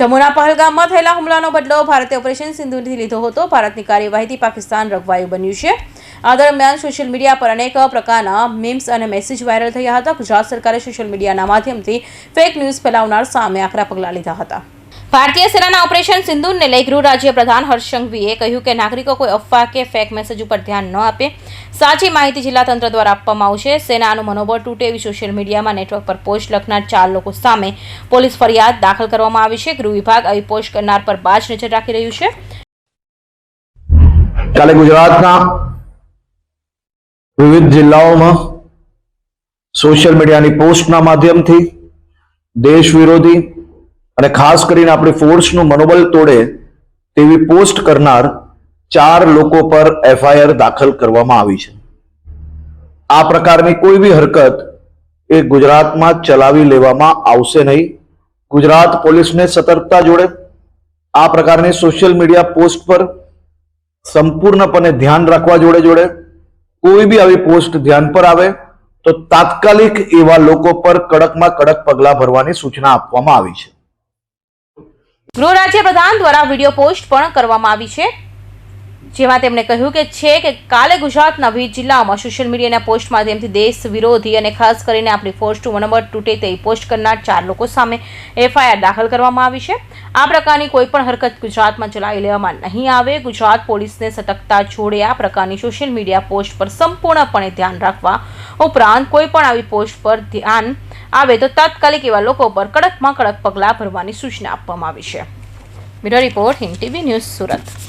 જમ્મુના પહલગામમાં થયેલા હુમલાનો બદલો ભારતે ઓપરેશન સિંધુથી લીધો હતો. ભારતની કાર્યવાહીથી પાકિસ્તાન રગવાયું બન્યું છે. આ દરમિયાન સોશિયલ મીડિયા પર અનેક પ્રકારના મીમ્સ અને મેસેજ વાયરલ થયા હતા. ગુજરાત સરકારે સોશિયલ મીડિયાના માધ્યમથી ફેક ન્યૂઝ ફેલાવનાર સામે આકરા પગલાં લીધા હતા. ભારતીય સેનાના ઓપરેશન સિંધુને લઈ ગૃહ રાજ્ય પ્રધાન હર્ષ સંઘવીએ કહ્યું કે નાગરિકો કોઈ અફવા કે ફેક મેસેજ ઉપર ધ્યાન ન આપે. સાચી માહિતી જિલ્લા તંત્ર દ્વારા આપવામાં આવશે. સેનાનું મનોબળ તૂટે એવી સોશિયલ મીડિયામાં નેટવર્ક પર પોસ્ટ લખનાર ચાર લોકો સામે પોલીસ ફરિયાદ દાખલ કરવામાં આવી છે. ગૃહ વિભાગ આવી પોસ્ટ કરનાર પર બાજ નજર રાખી રહ્યું છે. કાલે ગુજરાતના વિવિધ જિલ્લાઓમાં સોશિયલ મીડિયાની પોસ્ટના માધ્યમથી દેશ વિરોધી અને ખાસ કરીને આપણી ફોર્સનું મનોબળ તોડે તેવી પોસ્ટ કરનાર ચાર લોકો પર એફઆઈઆર દાખલ કરવામાં આવી છે. આ પ્રકારની કોઈ બી હરકત એ ગુજરાતમાં ચલાવી લેવામાં આવશે નહીં. ગુજરાત પોલીસને સતર્કતા જોડે આ પ્રકારની સોશિયલ મીડિયા પોસ્ટ પર સંપૂર્ણપણે ધ્યાન રાખવા જોડે જોડે કોઈ બી આવી પોસ્ટ ધ્યાન પર આવે તો તાત્કાલિક એવા લોકો પર કડકમાં કડક પગલાં ભરવાની સૂચના આપવામાં આવી છે. ગૃહ રાજ્ય પ્રધાન દ્વારા વીડિયો પોસ્ટ પણ કરવામાં આવી છે. જેમાં તેમણે કહ્યું કે છે કે કાલે ગુજરાતના વિવિધ જિલ્લાઓમાં સોશિયલ મીડિયાના પોસ્ટ માધ્યમથી દેશ વિરોધી અને ખાસ કરીને આપણી ફોર્સ ટુ નંબર તૂટે તેવી પોસ્ટ કરનાર ચાર લોકો સામે એફઆઈઆર દાખલ કરવામાં આવી છે. આ પ્રકારની કોઈપણ હરકત ગુજરાતમાં ચલાવી લેવામાં નહીં આવે. ગુજરાત પોલીસને સતર્કતા જોડે આ પ્રકારની સોશિયલ મીડિયા પોસ્ટ પર સંપૂર્ણપણે ધ્યાન રાખવા ઉપરાંત કોઈપણ આવી પોસ્ટ પર ધ્યાન આવે તો તાત્કાલિક એવા લોકો પર કડકમાં કડક પગલાં ભરવાની સૂચના આપવામાં આવી છે. Bureau report Hind TV news Surat.